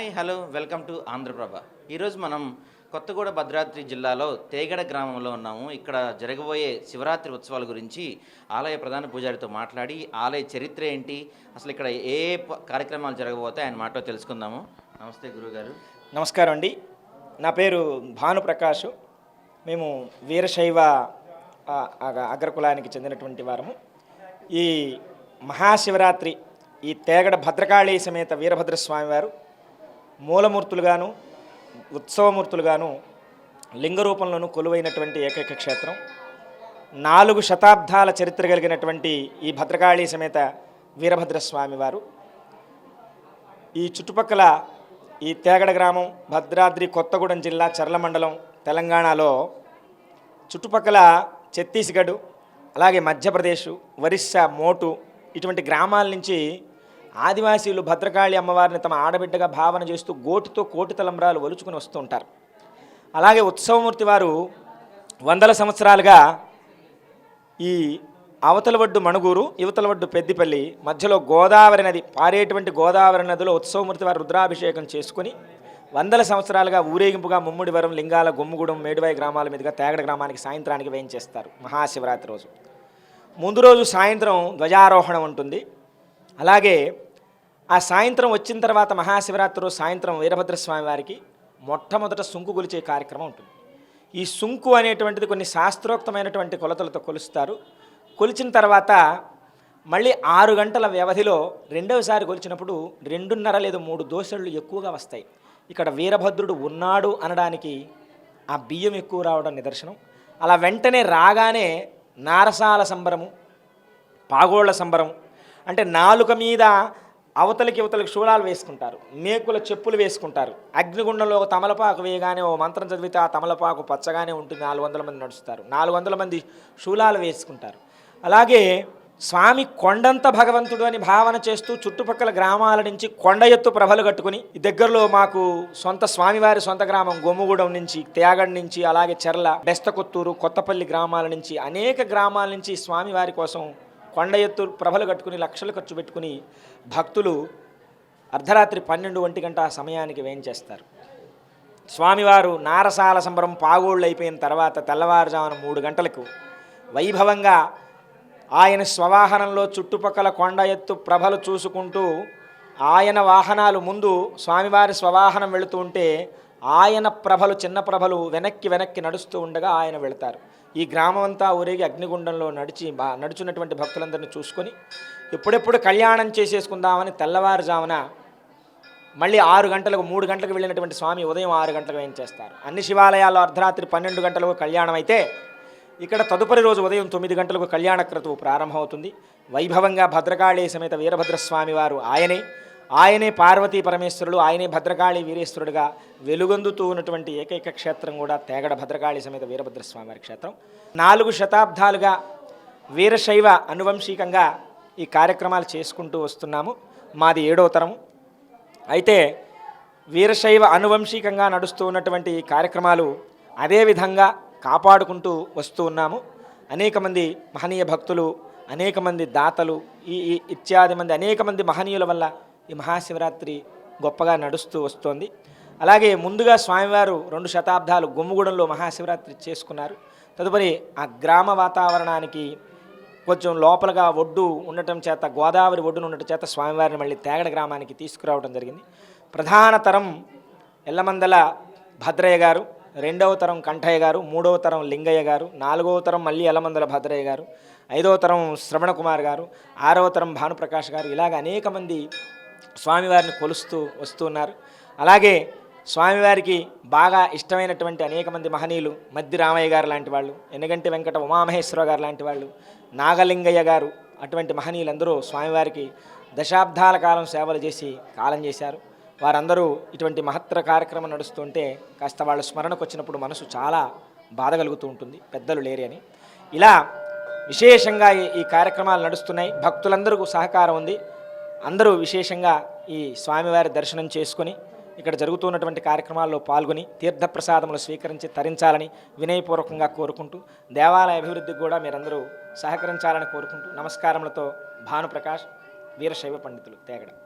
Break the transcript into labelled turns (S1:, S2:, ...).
S1: Hi hello welcome to Andhra Prabha. ఈరోజు మనం కొత్తగూడ భద్రాద్రి జిల్లాలో తేగడ గ్రామంలో ఉన్నాము. ఇక్కడ జరగబోయే శివరాత్రి ఉత్సవాల గురించి ఆలయ ప్రధాన పూజారితో మాట్లాడి ఆలయ చరిత్ర ఏంటి అసలు ఇక్కడ ఏ ప- కార్యక్రమాలు జరగబోతాయి ఆయన మాటలో తెలుసుకుందాము. నమస్తే గురుగారు.
S2: నమస్కారం అండి. నా పేరు భానుప్రకాష్ మేము వీరశైవ అగ- అగ్రకులానికి చెందినటువంటి వారము. ఈ మహాశివరాత్రి ఈ తేగడ భద్రకాళీ సమేత వీరభద్రస్వామి వారు మూలమూర్తులుగాను ఉత్సవమూర్తులుగాను లింగ రూపంలోనూ కొలువైనటువంటి ఏకైక క్షేత్రం. నాలుగు శతాబ్దాల చరిత్ర కలిగినటువంటి ఈ భద్రకాళి సమేత వీరభద్రస్వామి వారు ఈ చుట్టుపక్కల ఈ తేగడ గ్రామం భద్రాద్రి కొత్తగూడెం జిల్లా చర్ల మండలం తెలంగాణలో చుట్టుపక్కల ఛత్తీస్గఢ్ అలాగే మధ్యప్రదేశ్ ఒరిస్సా మోటు ఇటువంటి గ్రామాల నుంచి ఆదివాసీలు భద్రకాళి అమ్మవారిని తమ ఆడబిడ్డగా భావన చేస్తూ గోటితో కోటి తలంబ్రాలు ఒలుచుకుని వస్తూ ఉంటారు అలాగే ఉత్సవమూర్తి వారు వందల సంవత్సరాలుగా ఈ అవతల ఒడ్డు మణుగూరు యువతల ఒడ్డు పెద్దిపల్లి మధ్యలో గోదావరి నది పారేటువంటి గోదావరి నదిలో ఉత్సవమూర్తి వారు రుద్రాభిషేకం చేసుకుని వందల సంవత్సరాలుగా ఊరేగింపుగా ముమ్ముడివరం లింగాల గుమ్ముగూడెం మేడివాయి గ్రామాల మీదుగా తేగడ గ్రామానికి సాయంత్రానికి వేయించేస్తారు. మహాశివరాత్రి రోజు. ముందు రోజు సాయంత్రం ధ్వజారోహణం ఉంటుంది. అలాగే ఆ సాయంత్రం వచ్చిన తర్వాత మహాశివరాత్రి రోజు సాయంత్రం వీరభద్రస్వామి వారికి మొట్టమొదట సుంకు కొలిచే కార్యక్రమం ఉంటుంది. ఈ సుంకు అనేటువంటిది కొన్ని శాస్త్రోక్తమైనటువంటి కొలతలతో కొలుస్తారు. కొలిచిన తర్వాత మళ్ళీ ఆరు గంటల వ్యవధిలో రెండవసారి కొలిచినప్పుడు రెండున్నర లేదా మూడు దోశలు ఎక్కువగా వస్తాయి. ఇక్కడ వీరభద్రుడు ఉన్నాడు అనడానికి ఆ బియ్యం ఎక్కువ రావడం నిదర్శనం. అలా వెంటనే రాగానే నారసాల సంబరము పాగోళ్ళ సంబరం అంటే నాలుక మీద అవతలికి ఇవతలకి శూలాలు వేసుకుంటారు మేకుల చెప్పులు వేసుకుంటారు. అగ్నిగుండంలో ఒక తమలపాకు వేయగానే ఓ మంత్రం చదివితే ఆ తమలపాకు పచ్చగానే ఉంటుంది నాలుగు వందల మంది నడుస్తారు. నాలుగు వందల మంది శూలాలు వేసుకుంటారు. అలాగే స్వామి కొండంత భగవంతుడు అని భావన చేస్తూ చుట్టుపక్కల గ్రామాల నుంచి కొండ ఎత్తు ప్రభలు కట్టుకుని దగ్గరలో మాకు సొంత స్వామివారి సొంత గ్రామం గొమ్ముగూడెం నుంచి తేగడ్ నుంచి అలాగే చెర్ల బెస్తకొత్తూరు కొత్తపల్లి గ్రామాల నుంచి అనేక గ్రామాల నుంచి స్వామివారి కోసం కొండ ఎత్తు ప్రభలు కట్టుకుని లక్షలు ఖర్చు పెట్టుకుని భక్తులు అర్ధరాత్రి పన్నెండు ఒంటి గంట ఆ సమయానికి వేయించేస్తారు. స్వామివారు నారసాల సంబరం పాగోళ్ళు అయిపోయిన తర్వాత తెల్లవారుజామున మూడు గంటలకు వైభవంగా ఆయన స్వవాహనంలో చుట్టుపక్కల కొండ ఎత్తు ప్రభలు చూసుకుంటూ ఆయన వాహనాలు ముందు స్వామివారి స్వవాహనం వెళుతూ ఉంటే ఆయన ప్రభలు చిన్న ప్రభలు వెనక్కి వెనక్కి నడుస్తూ ఉండగా ఆయన వెళతారు. ఈ గ్రామం అంతా ఊరేగి అగ్నిగుండంలో నడిచి బా- నడుచున్నటువంటి భక్తులందరినీ చూసుకొని ఎప్పుడెప్పుడు కళ్యాణం చేసేసుకుందామని తెల్లవారుజామున మళ్ళీ ఆరు గంటలకు మూడు గంటలకు వెళ్ళినటువంటి స్వామి ఉదయం ఆరు గంటలకు ఏం చేస్తారు? అన్ని శివాలయాల్లో అర్ధరాత్రి పన్నెండు గంటలకు కళ్యాణం అయితే ఇక్కడ తదుపరి రోజు ఉదయం తొమ్మిది గంటలకు కళ్యాణ క్రతువు ప్రారంభమవుతుంది. వైభవంగా భద్రకాళి సమేత వీరభద్రస్వామి వారు ఆయనే. ఆయనే పార్వతీ పరమేశ్వరుడు ఆయనే భద్రకాళి వీరేశ్వరుడుగా వెలుగొందుతూ ఉన్నటువంటి ఏకైక క్షేత్రం కూడా తేగడ భద్రకాళి సమేత వీరభద్రస్వామివారి క్షేత్రం. నాలుగు శతాబ్దాలుగా వీరశైవ అనువంశికంగా ఈ కార్యక్రమాలు చేసుకుంటూ వస్తున్నాము. మాది ఏడవ తరము. అయితే వీరశైవ అనువంశికంగా నడుస్తూ ఉన్నటువంటి ఈ కార్యక్రమాలు అదే విధంగా కాపాడుకుంటూ వస్తూ ఉన్నాము. అనేక మంది మహనీయ భక్తులు అనేక మంది దాతలు ఈ ఈ ఇత్యాది మంది అనేక మంది మహనీయుల వల్ల ఈ మహాశివరాత్రి గొప్పగా నడుస్తూ వస్తోంది. అలాగే ముందుగా స్వామివారు రెండు శతాబ్దాలు గుమ్మగూడెంలో మహాశివరాత్రి చేసుకున్నారు. తదుపరి ఆ గ్రామ వాతావరణానికి కొంచెం లోపలగా ఒడ్డు ఉండటం చేత గోదావరి ఒడ్డున ఉండటం చేత స్వామివారిని మళ్ళీ తేగడ గ్రామానికి తీసుకురావడం జరిగింది. ప్రధాన తరం ఎల్లమందల భద్రయ్య గారు రెండవ తరం కంఠయ్య గారు మూడవ తరం లింగయ్య గారు నాలుగవ తరం మళ్ళీ ఎల్లమందల భద్రయ్య గారు ఐదవ తరం శ్రవణ కుమార్ గారు ఆరవ తరం భానుప్రకాష్ గారు ఇలాగ అనేక మంది స్వామివారిని కొలుస్తూ వస్తూ ఉన్నారు. అలాగే స్వామివారికి బాగా ఇష్టమైనటువంటి అనేక మంది మహనీయులు మద్ది రామయ్య గారు లాంటి వాళ్ళు ఎనగంటి వెంకట ఉమామహేశ్వర గారు లాంటి వాళ్ళు నాగలింగయ్య గారు అటువంటి మహనీయులందరూ స్వామివారికి దశాబ్దాల కాలం సేవలు చేసి కాలం చేశారు. వారందరూ ఇటువంటి మహత్తర కార్యక్రమం నడుస్తుంటే కాస్త వాళ్ళ స్మరణకు వచ్చినప్పుడు మనసు చాలా బాధ కలుగుతూ ఉంటుంది పెద్దలు లేరి అని. ఇలా విశేషంగా ఈ కార్యక్రమాలు నడుస్తున్నాయి. భక్తులందరికీ సహకారం ఉంది. అందరూ విశేషంగా ఈ స్వామివారి దర్శనం చేసుకొని ఇక్కడ జరుగుతున్నటువంటి కార్యక్రమాల్లో పాల్గొని తీర్థప్రసాదములు స్వీకరించి తరించాలని వినయపూర్వకంగా కోరుకుంటూ దేవాలయ అభివృద్ధికి కూడా మీరందరూ సహకరించాలని కోరుకుంటూ నమస్కారములతో భానుప్రకాష్ వీరశైవ పండితులు తేగడం.